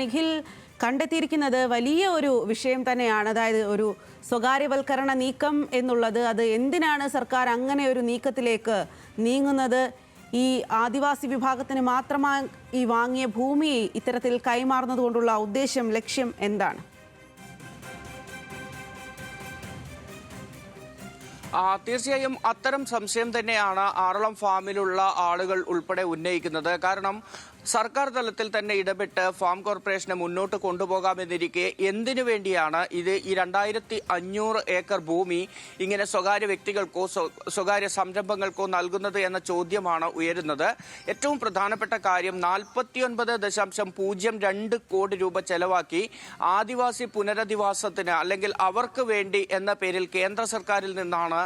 നിഖിൽ കണ്ടെത്തിയിരിക്കുന്നത് വലിയ ഒരു വിഷയം തന്നെയാണ്. അതായത് ഒരു സ്വകാര്യവൽക്കരണ നീക്കം എന്നുള്ളത്. അത് എന്തിനാണ് സർക്കാർ അങ്ങനെ ഒരു നീക്കത്തിലേക്ക് നീങ്ങുന്നത്? ഈ ആദിവാസി വിഭാഗത്തിന് മാത്രമായി ഈ വാങ്ങിയ ഭൂമി ഇത്തരത്തിൽ കൈമാറുന്നത് കൊണ്ടുള്ള ഉദ്ദേശം ലക്ഷ്യം എന്താണ്? തീർച്ചയായും അത്തരം സംശയം തന്നെയാണ് ആറളം ഫാമിലുള്ള ആളുകൾ ഉൾപ്പെടെ ഉന്നയിക്കുന്നത്. കാരണം സർക്കാർ തലത്തിൽ തന്നെ ഇടപെട്ട് ഫാം കോർപ്പറേഷനെ മുന്നോട്ട് കൊണ്ടുപോകാമെന്നിരിക്കെ എന്തിനു വേണ്ടിയാണ് ഇത് ഈ രണ്ടായിരത്തി അഞ്ഞൂറ് ഏക്കർ ഭൂമി ഇങ്ങനെ സ്വകാര്യ വ്യക്തികൾക്കോ സ്വകാര്യ സംരംഭങ്ങൾക്കോ നൽകുന്നത് എന്ന ചോദ്യമാണ് ഉയരുന്നത്. ഏറ്റവും പ്രധാനപ്പെട്ട കാര്യം നാൽപ്പത്തിയൊൻപത് ദശാംശം പൂജ്യം രണ്ട് കോടി രൂപ ചെലവാക്കി ആദിവാസി പുനരധിവാസത്തിന് അല്ലെങ്കിൽ അവർക്ക് വേണ്ടി എന്ന പേരിൽ കേന്ദ്ര സർക്കാരിൽ നിന്നാണ്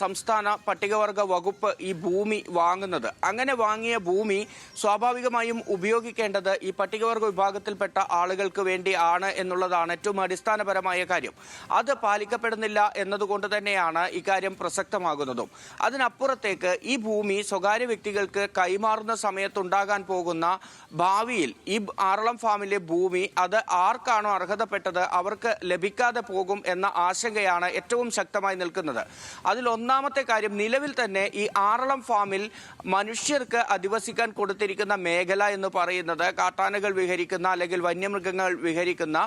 സംസ്ഥാന പട്ടികവർഗ വകുപ്പ് ഈ ഭൂമി വാങ്ങുന്നത്. അങ്ങനെ വാങ്ങിയ ഭൂമി സ്വാഭാവികമായും ഉപയോഗിക്കേണ്ടത് ഈ പട്ടികവർഗ വിഭാഗത്തിൽപ്പെട്ട ആളുകൾക്ക് വേണ്ടി ആണ് എന്നുള്ളതാണ് ഏറ്റവും അടിസ്ഥാനപരമായ കാര്യം. അത് പാലിക്കപ്പെടുന്നില്ല എന്നതുകൊണ്ട് തന്നെയാണ് ഇക്കാര്യം പ്രസക്തമാകുന്നതും. അതിനപ്പുറത്തേക്ക് ഈ ഭൂമി സ്വകാര്യ വ്യക്തികൾക്ക് കൈമാറുന്ന സമയത്തുണ്ടാകാൻ പോകുന്ന ഭാവിയിൽ ഈ ആറളം ഫാമിലെ ഭൂമി അത് ആർക്കാണോ അർഹതപ്പെട്ടത് അവർക്ക് ലഭിക്കാതെ പോകും എന്ന ആശങ്കയാണ് ഏറ്റവും ശക്തമായി നിൽക്കുന്നത്. അതിൽ ഒന്നാമത്തെ കാര്യം നിലവിൽ തന്നെ ഈ ആറളം ഫാമിൽ മനുഷ്യർക്ക് അധിവസിക്കാൻ കൊടുത്തിരിക്കുന്ന മേഖല എന്ന് പറയുന്നത് കാട്ടാനകൾ വിഹരിക്കുന്ന അല്ലെങ്കിൽ വന്യമൃഗങ്ങൾ വിഹരിക്കുന്ന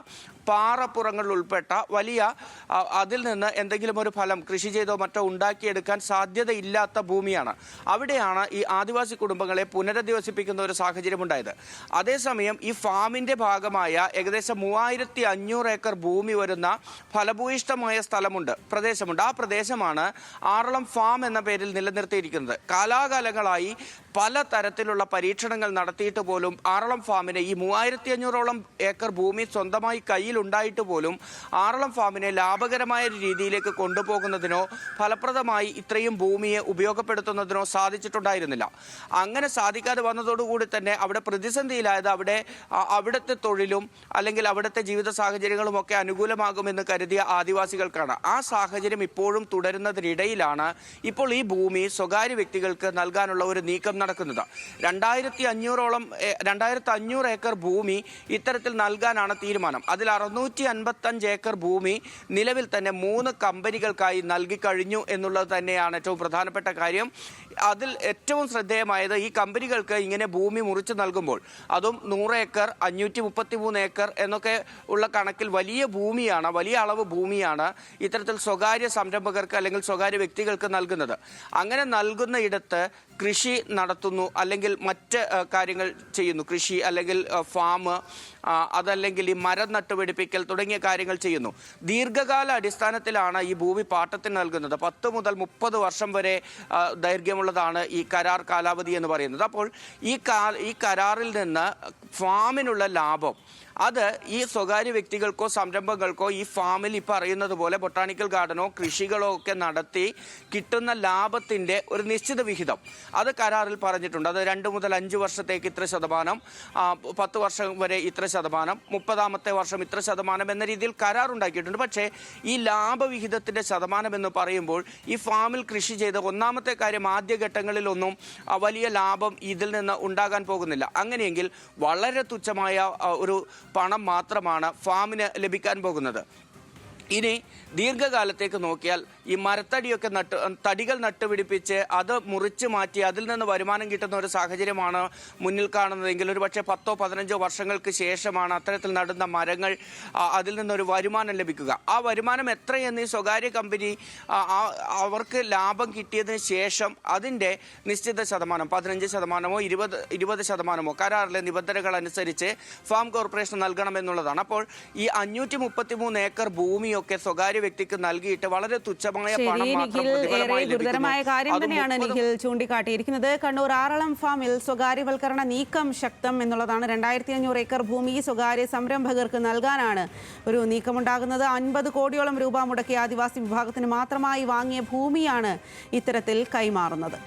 പാറപ്പുറങ്ങൾ ഉൾപ്പെട്ട വലിയ അതിൽ നിന്ന് എന്തെങ്കിലും ഒരു ഫലം കൃഷി ചെയ്തോ മറ്റോ ഉണ്ടാക്കിയെടുക്കാൻ സാധ്യതയില്ലാത്ത ഭൂമിയാണ്. അവിടെയാണ് ഈ ആദിവാസി കുടുംബങ്ങളെ പുനരധിവസിപ്പിക്കുന്ന ഒരു സാഹചര്യം ഉണ്ടായത്. അതേസമയം ഈ ഫാമിന്റെ ഭാഗമായ ഏകദേശം മൂവായിരത്തി ഏക്കർ ഭൂമി വരുന്ന ഫലഭൂയിഷ്ടമായ സ്ഥലമുണ്ട് പ്രദേശമുണ്ട്. ആ പ്രദേശമാണ് ആറളം ഫാം എന്ന പേരിൽ നിലനിർത്തിയിരിക്കുന്നത്. കാലാകാലങ്ങളായി പല തരത്തിലുള്ള പരീക്ഷണങ്ങൾ നടത്തിയിട്ട് പോലും ആറളം ഫാമിനെ ഈ മൂവായിരത്തി അഞ്ഞൂറോളം ഏക്കർ ഭൂമി സ്വന്തമായി കയ്യിലുണ്ടായിട്ട് പോലും ആറളം ഫാമിനെ ലാഭകരമായ രീതിയിലേക്ക് കൊണ്ടുപോകുന്നതിനോ ഫലപ്രദമായി ഇത്രയും ഭൂമിയെ ഉപയോഗപ്പെടുത്തുന്നതിനോ സാധിച്ചിട്ടുണ്ടായിരുന്നില്ല. അങ്ങനെ സാധിക്കാതെ വന്നതോടുകൂടി തന്നെ അവിടെ പ്രതിസന്ധിയിലായത് അവിടെ അവിടുത്തെ തൊഴിലും അല്ലെങ്കിൽ അവിടുത്തെ ജീവിത സാഹചര്യങ്ങളും ഒക്കെ അനുകൂലമാകുമെന്ന് കരുതിയ ആദിവാസികൾക്കാണ്. ആ സാഹചര്യം ഇപ്പോഴും തുടരുന്നതിനിടയിലാണ് ഇപ്പോൾ ഈ ഭൂമി സ്വകാര്യ വ്യക്തികൾക്ക് നൽകാനുള്ള ഒരു നീക്കം നടക്കുന്നത്. രണ്ടായിരത്തി അഞ്ഞൂറോളം രണ്ടായിരത്തി അഞ്ഞൂറ് ഏക്കർ ഭൂമി ഇത്തരത്തിൽ നൽകാനാണ് തീരുമാനം. അതിൽ അറുന്നൂറ്റി അൻപത്തഞ്ച് ഏക്കർ ഭൂമി നിലവിൽ തന്നെ മൂന്ന് കമ്പനികൾക്കായി നൽകി കഴിഞ്ഞു എന്നുള്ളത് തന്നെയാണ് ഏറ്റവും പ്രധാനപ്പെട്ട കാര്യം. അതിൽ ഏറ്റവും ശ്രദ്ധേയമായത് ഈ കമ്പനികൾക്ക് ഇങ്ങനെ ഭൂമി മുറിച്ച് നൽകുമ്പോൾ അതും നൂറ് ഏക്കർ അഞ്ഞൂറ്റി മുപ്പത്തി മൂന്ന് ഏക്കർ എന്നൊക്കെ ഉള്ള കണക്കിൽ വലിയ ഭൂമിയാണ് വലിയ അളവ് ഭൂമിയാണ് ഇത്തരത്തിൽ സ്വകാര്യ സംരംഭകർക്ക് അല്ലെങ്കിൽ സ്വകാര്യ വ്യക്തികൾക്ക് നൽകുന്നത്. അങ്ങനെ നൽകുന്ന ഇടത്ത് കൃഷി നടത്തുന്നു അല്ലെങ്കിൽ മറ്റ് കാര്യങ്ങൾ ചെയ്യുന്നു. കൃഷി അല്ലെങ്കിൽ ഫാം അതല്ലെങ്കിൽ ഈ മരം നട്ടുപിടിപ്പിക്കൽ തുടങ്ങിയ കാര്യങ്ങൾ ചെയ്യുന്നു. ദീർഘകാല അടിസ്ഥാനത്തിലാണ് ഈ ഭൂമി പാട്ടത്തിന് നൽകുന്നത്. പത്ത് മുതൽ മുപ്പത് വർഷം വരെ ദൈർഘ്യമുള്ളതാണ് ഈ കരാർ കാലാവധി എന്ന് പറയുന്നത്. അപ്പോൾ ഈ ഈ കരാറിൽ നിന്ന് ഫാമിനുള്ള ലാഭം അത് ഈ സ്വകാര്യ വ്യക്തികൾക്കോ സംരംഭങ്ങൾക്കോ ഈ ഫാമിൽ ഈ പറയുന്നത് പോലെ ബൊട്ടാണിക്കൽ ഗാർഡനോ കൃഷികളോ ഒക്കെ നടത്തി കിട്ടുന്ന ലാഭത്തിന്റെ ഒരു നിശ്ചിത വിഹിതം. അത് കരാറിൽ പറഞ്ഞിട്ടുണ്ട്. അത് രണ്ട് മുതൽ അഞ്ച് വർഷത്തേക്ക് ഇത്ര ശതമാനം പത്ത് വർഷം വരെ ഇത്ര ശതമാനം മുപ്പതാമത്തെ വർഷം ഇത്ര ശതമാനം എന്ന രീതിയിൽ കരാർ ഉണ്ടാക്കിയിട്ടുണ്ട്. പക്ഷേ ഈ ലാഭവിഹിതത്തിന്റെ ശതമാനം എന്ന് പറയുമ്പോൾ ഈ ഫാമിൽ കൃഷി ചെയ്ത ഒന്നാമത്തെ കാര്യം ആദ്യഘട്ടങ്ങളിലൊന്നും വലിയ ലാഭം ഇതിൽ നിന്ന് ഉണ്ടാകാൻ പോകുന്നില്ല. അങ്ങനെയെങ്കിൽ വളരെ തുച്ഛമായ ഒരു പണം മാത്രമാണ് ഫാമിന് ലഭിക്കാൻ പോകുന്നത്. ഇനി ദീർഘകാലത്തേക്ക് നോക്കിയാൽ ഈ മരത്തടിയൊക്കെ നട്ട് തടികൾ നട്ടുപിടിപ്പിച്ച് അത് മുറിച്ച് മാറ്റി അതിൽ നിന്ന് വരുമാനം കിട്ടുന്ന ഒരു സാഹചര്യമാണ് മുന്നിൽ കാണുന്നതെങ്കിൽ ഒരു പക്ഷേ പത്തോ പതിനഞ്ചോ വർഷങ്ങൾക്ക് ശേഷമാണ് അത്തരത്തിൽ നടുന്ന മരങ്ങൾ അതിൽ നിന്നൊരു വരുമാനം ലഭിക്കുക. ആ വരുമാനം എത്രയെന്ന് ഈ സ്വകാര്യ കമ്പനി അവർക്ക് ലാഭം കിട്ടിയതിന് ശേഷം അതിന്റെ നിശ്ചിത ശതമാനം പതിനഞ്ച് ശതമാനമോ ഇരുപത് ഇരുപത് ശതമാനമോ കരാറിലെ നിബന്ധനകൾ അനുസരിച്ച് ഫാം കോർപ്പറേഷൻ നൽകണമെന്നുള്ളതാണ് അപ്പോൾ ഈ അഞ്ഞൂറ്റി ഏക്കർ മൂന്ന് ഭൂമിയൊക്കെ സ്വകാര്യ വ്യക്തിക്ക് നൽകിയിട്ട് വളരെ തുച്ഛമായ പണം മാത്രം ഗുരുതരമായ കാര്യം തന്നെയാണ് നിഖിൽ ചൂണ്ടിക്കാട്ടിയിരിക്കുന്നത്. കണ്ണൂർ ആറളം ഫാമിൽ സ്വകാര്യവൽക്കരണ നീക്കം ശക്തം എന്നുള്ളതാണ്. രണ്ടായിരത്തി അഞ്ഞൂറ് ഏക്കർ ഭൂമി സ്വകാര്യ സംരംഭകർക്ക് നൽകാനാണ് ഒരു നീക്കമുണ്ടാകുന്നത്. അൻപത് കോടിയോളം രൂപ മുടക്കിയ ആദിവാസി വിഭാഗത്തിന് മാത്രമായി വാങ്ങിയ ഭൂമിയാണ് ഇത്തരത്തിൽ കൈമാറുന്നത്.